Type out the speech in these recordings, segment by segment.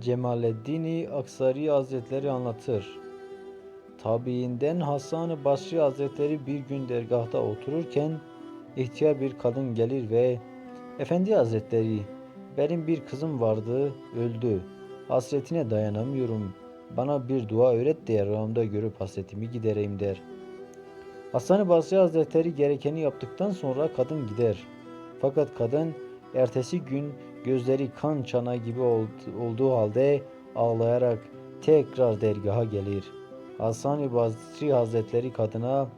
Cemaleddin Aksari Hazretleri anlatır. Tabiinden Hasan-ı Basri Hazretleri bir gün dergahta otururken ihtiyar bir kadın gelir ve Efendi Hazretleri benim bir kızım vardı öldü. Hasretine dayanamıyorum. Bana bir dua öğret de rüyamda görüp hasretimi gidereyim der. Hasan-ı Basri Hazretleri gerekeni yaptıktan sonra kadın gider. Fakat kadın ertesi gün gözleri kan çana gibi ol- olduğu halde ağlayarak tekrar dergaha gelir. Hasan-ı Basri Hazretleri kadına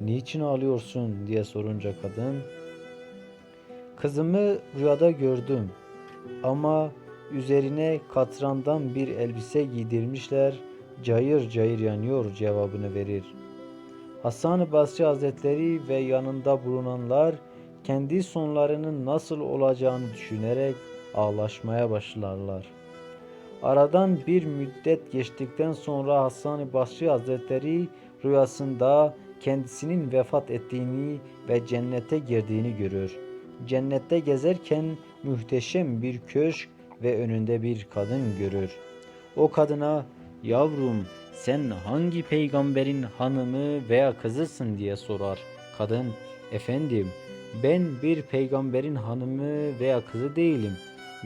niçin ağlıyorsun diye sorunca kadın kızımı rüyada gördüm ama üzerine katrandan bir elbise giydirmişler cayır cayır yanıyor cevabını verir. Hasan-ı Basri Hazretleri ve yanında bulunanlar kendi sonlarının nasıl olacağını düşünerek ağlaşmaya başlarlar. Aradan bir müddet geçtikten sonra Hasan-ı Basri Hazretleri rüyasında kendisinin vefat ettiğini ve cennete girdiğini görür. Cennette gezerken muhteşem bir köşk ve önünde bir kadın görür. O kadına yavrum sen hangi peygamberin hanımı veya kızısın diye sorar. Kadın efendim ben bir peygamberin hanımı veya kızı değilim.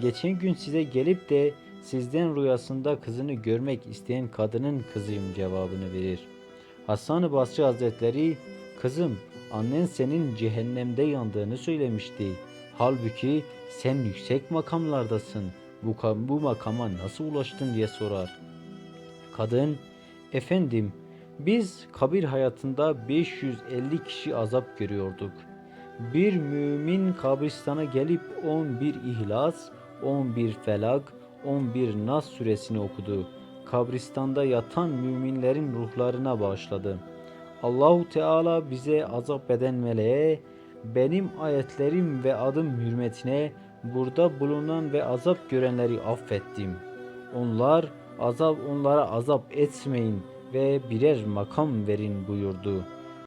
Geçen gün size gelip de sizden rüyasında kızını görmek isteyen kadının kızıyım cevabını verir. Hasan-ı Basri Hazretleri kızım annen senin cehennemde yandığını söylemişti. Halbuki sen yüksek makamlardasın. Bu, bu makama nasıl ulaştın diye sorar. Kadın, efendim biz kabir hayatında 550 kişi azap görüyorduk. Bir mümin kabristana gelip 11 İhlas, 11 Felak, 11 Nas suresini okudu. Kabristanda yatan müminlerin ruhlarına bağışladı. Allahu Teala bize azap eden meleğe benim ayetlerim ve adım hürmetine burada bulunan ve azap görenleri affettim. Onlar azap onlara azap etmeyin ve birer makam verin buyurdu.